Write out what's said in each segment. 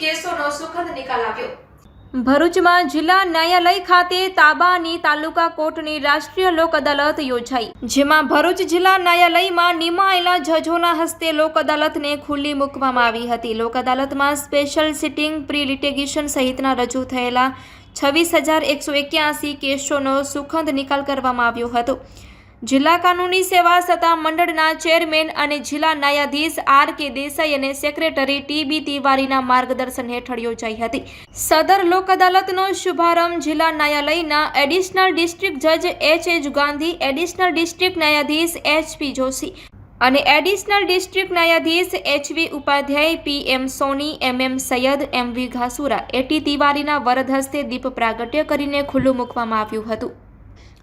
કેસોનો સુખદ નિકાલ આવ્યો. ભરૂચમાં જિલ્લા ન્યાયાલય ખાતે તાબાની તાલુકા કોર્ટની રાષ્ટ્રીય લોક અદાલત યોજાઈ. જેમાં ભરૂચ જિલ્લા ન્યાયાલયમાં નિમાયેલા જજોના હસ્તે લોક અદાલતને ખુલ્લી મૂકવામાં આવી હતી. લોક અદાલતમાં સ્પેશિયલ સિટિંગ પ્રી લિટિગેશન સહિતના રજૂ થયેલા છવ્વીસ હજાર એકસો એક્યાસી કેસોનો સુખદ નિકાલ કરવામાં આવ્યો હતો. જિલ્લા કાનૂની સેવા સત્તા મંડળના ચેરમેન અને જિલ્લા ન્યાયાધીશ આર કે દેસાઈ અને સેક્રેટરી ટી બી તિવારીના માર્ગદર્શન હેઠળ યોજાઈ હતી. સદર લોક અદાલતનો શુભારંભ જિલ્લા ન્યાયાલયના એડિશનલ ડિસ્ટ્રિક્ટ જજ H H Gandhi, additional district ન્યાયાધીશ એચ પી જોશી અને એડિશનલ ડિસ્ટ્રિક્ટ ન્યાયાધીશ H V Upadhyay, P M Soni, M M Syed, M V Ghasura A T તિવારીના વરદ હસ્તે દીપ પ્રાગટ્ય કરીને ખુલ્લું મૂકવામાં આવ્યું હતું.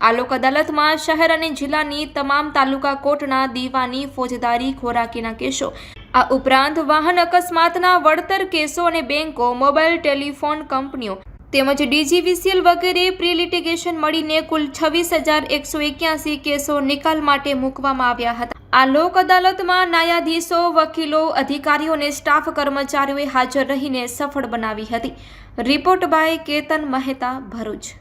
આ લોક અદાલતમાં શહેર અને જિલ્લાની તમામ તાલુકા કોર્ટના દીવાની ફોજદારી ખોરાકીના કેસો. આ ઉપરાંત વાહન અકસ્માતના વળતર કેસો અને બેંકો, મોબાઈલ, ટેલિફોન કંપનીઓ તેમજ ડીજીવીસીએલ વગેરે પ્રિલિટિગેશન મળીને કુલ છવ્વીસ હજાર એકસો એક્યાસી કેસો નિકાલ માટે મૂકવામાં આવ્યા હતા. આ લોક અદાલતમાં ન્યાયાધીશો, વકીલો, અધિકારીઓ અને સ્ટાફ કર્મચારીઓએ હાજર રહીને સફળ બનાવી હતી. Report by Ketan Mehta Bharuch.